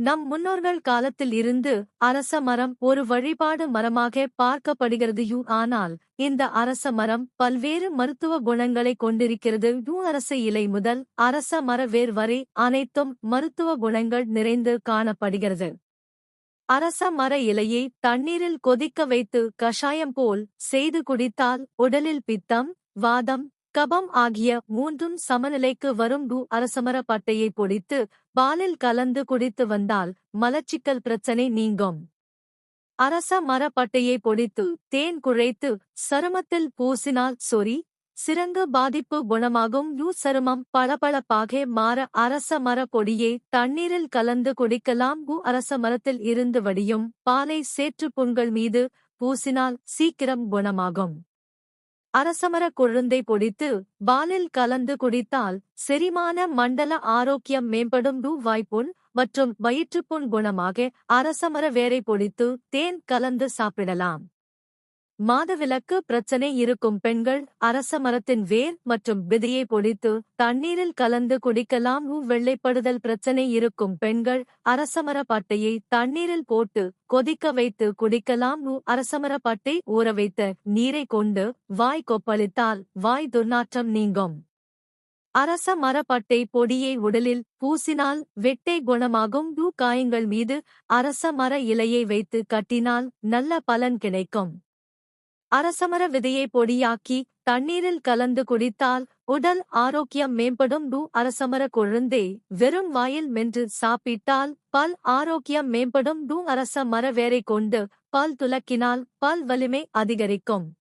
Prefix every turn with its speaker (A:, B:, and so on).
A: நம் முன்னோர்கள் காலத்தில் இருந்து அரச மரம் ஒரு வழிபாடு மரமாக பார்க்கப்படுகிறது. யூ ஆனால் இந்த அரச மரம் பல்வேறு மருத்துவ குணங்களை கொண்டிருக்கிறது. யூ அரச இலை முதல் அரச மர வேர் வரை அனைத்தும் மருத்துவ குணங்கள் நிறைந்து காணப்படுகிறது. அரச மர இலையை தண்ணீரில் கொதிக்க வைத்து கஷாயம் போல் செய்து குடித்தால் உடலில் பித்தம் வாதம் கபம் ஆகிய மூன்றும் சமநிலைக்கு வரும் டு அரசமர பட்டையை பொடித்து பாலில் கலந்து குடித்து வந்தால் மலச்சிக்கல் பிரச்சனை நீங்கும். அரச மரப்பட்டையை பொடித்து தேன் குழைத்து சருமத்தில் பூசினால் சொறி சிறங்கு பாதிப்பு குணமாகும் யூ சருமம் பளபளப்பாக மாற அரச மர பொடியை தண்ணீரில் கலந்து குடிக்கலாம் கு அரச மரத்தில் இருந்து வடியும் பாலை சேற்று புண்கள் மீது பூசினால் சீக்கிரம் குணமாகும். அரசமர கொழுந்தை பொடித்து பாலில் கலந்து குடித்தால் செரிமான மண்டல ஆரோக்கியம் மேம்படும் டு வாய்ப்புண் மற்றும் வயிற்றுப்புண் குணமாக அரசமர வேரை பொடித்து தேன் கலந்து சாப்பிடலாம். மாதவிலக்கு பிரச்சனை இருக்கும் பெண்கள் அரச மரத்தின் வேர் மற்றும் விதையை பொடித்து தண்ணீரில் கலந்து குடிக்கலாம். உ வெள்ளைப்படுதல் பிரச்சனை இருக்கும் பெண்கள் அரசமர பட்டையை தண்ணீரில் போட்டு கொதிக்க வைத்து குடிக்கலாம். உ அரசமர பட்டை ஊற வைத்த நீரை கொண்டு வாய் கொப்பளித்தால் வாய் துர்நாற்றம் நீங்கும். அரச மரப்பட்டை பொடியை உடலில் பூசினால் வெட்டை குணமாகும். டூ காயங்கள் மீது அரச மர இலையை வைத்து கட்டினால் நல்ல பலன் கிடைக்கும். அரசமர விதையை பொடியாக்கி தண்ணீரில் கலந்து குடித்தால் உடல் ஆரோக்கியம் மேம்படும். டு அரசமர கொழுந்தே வெறும் வாயில் மென்று சாப்பிட்டால் பல் ஆரோக்கியம் மேம்படும். டு அரச மர வேரை கொண்டு பல் துலக்கினால் பல் வலிமை அதிகரிக்கும்.